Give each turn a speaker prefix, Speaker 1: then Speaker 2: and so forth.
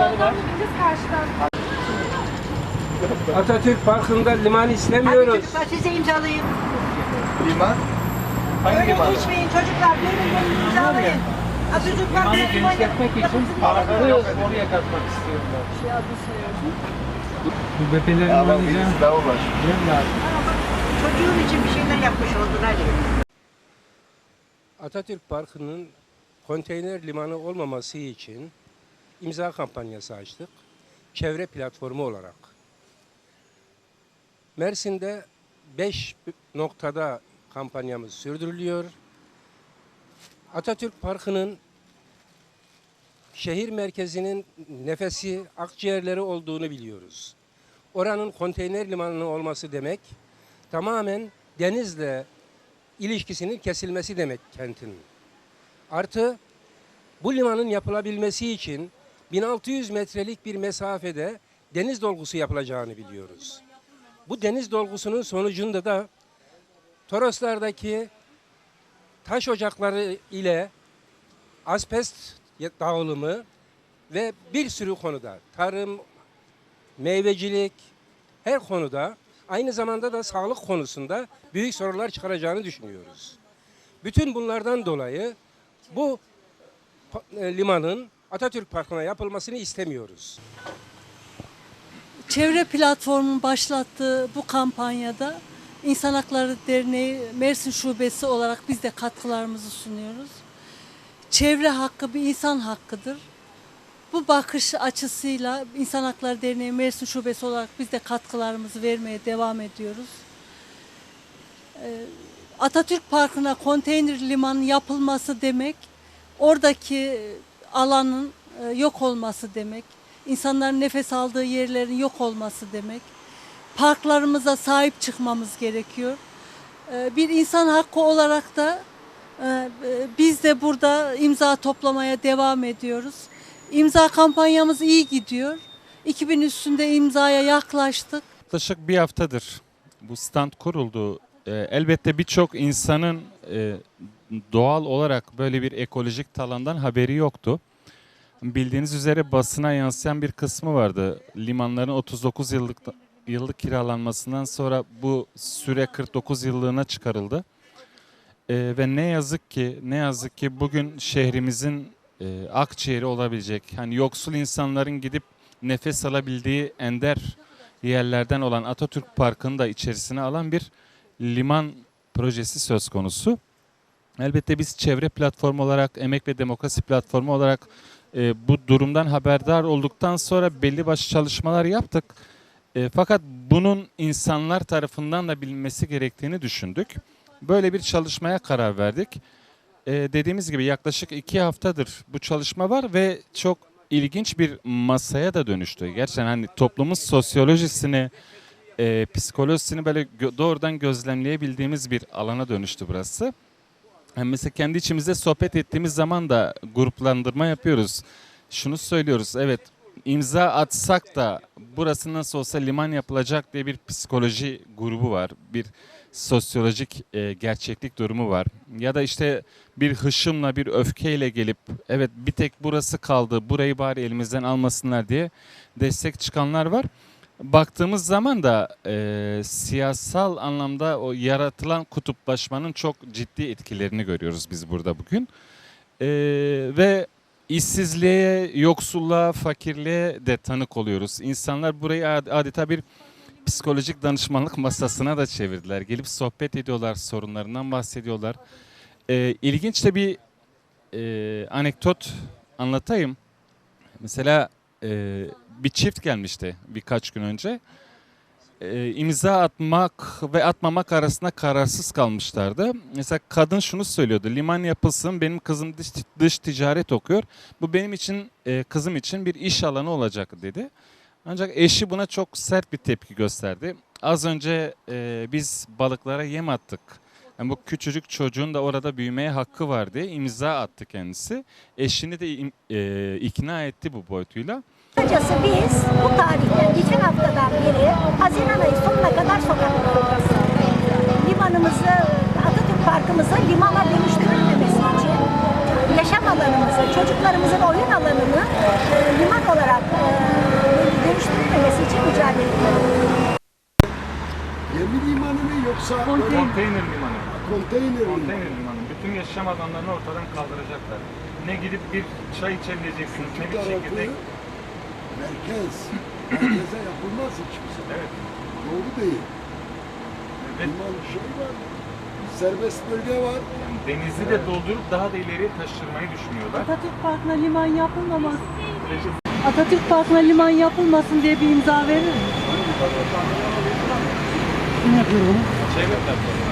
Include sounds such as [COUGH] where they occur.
Speaker 1: Yoldan gideceğiz karşıdan.
Speaker 2: Atatürk Parkı'nda liman istemiyoruz.
Speaker 3: Çocuklar size imzalayın.
Speaker 4: Liman? Hangi
Speaker 3: Öyle
Speaker 4: liman?
Speaker 3: geçmeyin çocuklar. Gelin gelin imzalayın. Atatürk Parkı'na
Speaker 5: Limanı
Speaker 3: liman
Speaker 5: genişletmek için parkı oraya katmak istiyorlar. Bu bebelerin
Speaker 4: Ya
Speaker 5: alacağı
Speaker 4: birisi daha
Speaker 5: lazım.
Speaker 3: Çocuğun için bir şeyler yapmış oldular.
Speaker 2: Atatürk Parkı'nın konteyner limanı olmaması için imza kampanyası açtık. Çevre platformu olarak. Mersin'de 5 noktada kampanyamız sürdürülüyor. Atatürk Parkı'nın şehir merkezinin nefesi, akciğerleri olduğunu biliyoruz. Oranın konteyner limanı olması demek tamamen denizle ilişkisinin kesilmesi demek kentin. Artı bu limanın yapılabilmesi için 1600 metrelik bir mesafede deniz dolgusu yapılacağını biliyoruz. Bu deniz dolgusunun sonucunda da Toroslardaki taş ocakları ile asbest dağılımı ve bir sürü konuda tarım, meyvecilik her konuda aynı zamanda da sağlık konusunda büyük sorunlar çıkaracağını düşünüyoruz. Bütün bunlardan dolayı bu e, limanın Atatürk Parkı'na yapılmasını istemiyoruz.
Speaker 6: Çevre platformunun başlattığı bu kampanyada İnsan Hakları Derneği Mersin Şubesi olarak biz de katkılarımızı sunuyoruz. Çevre hakkı bir insan hakkıdır. Bu bakış açısıyla İnsan Hakları Derneği Mersin Şubesi olarak biz de katkılarımızı vermeye devam ediyoruz. Ee, Atatürk Parkı'na konteyner limanı yapılması demek, oradaki alanın e, yok olması demek, insanların nefes aldığı yerlerin yok olması demek. Parklarımıza sahip çıkmamız gerekiyor. Ee, Bir insan hakkı olarak da e, e, biz de burada imza toplamaya devam ediyoruz. İmza kampanyamız iyi gidiyor. 2000 üstünde imzaya yaklaştık.
Speaker 7: Yaklaşık bir haftadır bu stand kuruldu. Elbette birçok insanın e, doğal olarak böyle bir ekolojik talandan haberi yoktu. Bildiğiniz üzere basına yansıyan bir kısmı vardı. Limanların 39 yıllık yıllık kiralanmasından sonra bu süre 49 yıllığına çıkarıldı. Ee, ve ne yazık ki ne yazık ki bugün şehrimizin e, akciğeri olabilecek hani yoksul insanların gidip nefes alabildiği ender yerlerden olan Atatürk Parkı'nı da içerisine alan bir liman projesi söz konusu. Elbette biz çevre platformu olarak, emek ve demokrasi platformu olarak e, bu durumdan haberdar olduktan sonra belli başlı çalışmalar yaptık. E, fakat bunun insanlar tarafından da bilinmesi gerektiğini düşündük. Böyle bir çalışmaya karar verdik. E, dediğimiz gibi yaklaşık iki haftadır bu çalışma var ve çok ilginç bir masaya da dönüştü. Gerçekten hani toplumun sosyolojisini, e, psikolojisini böyle doğrudan gözlemleyebildiğimiz bir alana dönüştü burası. Yani mesela kendi içimizde sohbet ettiğimiz zaman da gruplandırma yapıyoruz. Şunu söylüyoruz, evet imza atsak da burası nasıl olsa liman yapılacak diye bir psikoloji grubu var. Bir sosyolojik e, gerçeklik durumu var. Ya da işte bir hışımla bir öfkeyle gelip evet bir tek burası kaldı burayı bari elimizden almasınlar diye destek çıkanlar var. Baktığımız zaman da e, siyasal anlamda o yaratılan kutuplaşmanın çok ciddi etkilerini görüyoruz biz burada bugün. E, ve işsizliğe, yoksulluğa, fakirliğe de tanık oluyoruz. İnsanlar burayı ad- adeta bir psikolojik danışmanlık masasına da çevirdiler. Gelip sohbet ediyorlar, sorunlarından bahsediyorlar. E, ilginç de bir e, anekdot anlatayım. Mesela e, bir çift gelmişti birkaç gün önce. E, imza atmak ve atmamak arasında kararsız kalmışlardı. Mesela kadın şunu söylüyordu. Liman yapılsın benim kızım dış, dış ticaret okuyor. Bu benim için e, kızım için bir iş alanı olacak dedi. Ancak eşi buna çok sert bir tepki gösterdi. Az önce e, biz balıklara yem attık. Yani bu küçücük çocuğun da orada büyümeye hakkı var diye imza attı kendisi. Eşini de e, ikna etti bu boyutuyla.
Speaker 8: Kısacası biz bu tarihten geçen haftadan beri Haziran ayı sonuna kadar sokaklardayız. Limanımızı, Atatürk Parkımızı limana dönüştürülmemesi için, yaşam alanımızı, çocuklarımızın oyun alanını e, liman olarak e, dönüştürülmemesi için mücadele ediyoruz.
Speaker 1: Limanı mı yoksa böyle
Speaker 7: Konteyner limanı.
Speaker 1: konteyner?
Speaker 7: Konteyner limanı. Bütün yaşam alanlarını ortadan kaldıracaklar. Ne gidip bir çay içebileceksiniz, ne bir
Speaker 1: tarafı
Speaker 7: çekirdek.
Speaker 1: merkez. [CLEARS THROAT] Merkeze yapılmaz hiçbir zaman.
Speaker 7: Evet.
Speaker 1: Doğru değil.
Speaker 7: Ve
Speaker 1: Liman şey var. Serbest bölge var.
Speaker 7: denizi de doldurup daha da ileri taşırmayı düşünüyorlar.
Speaker 6: Atatürk Parkı'na liman yapılmaması. Atatürk Parkı'na liman yapılmasın diye bir imza verir mi?
Speaker 7: Çevre platformu.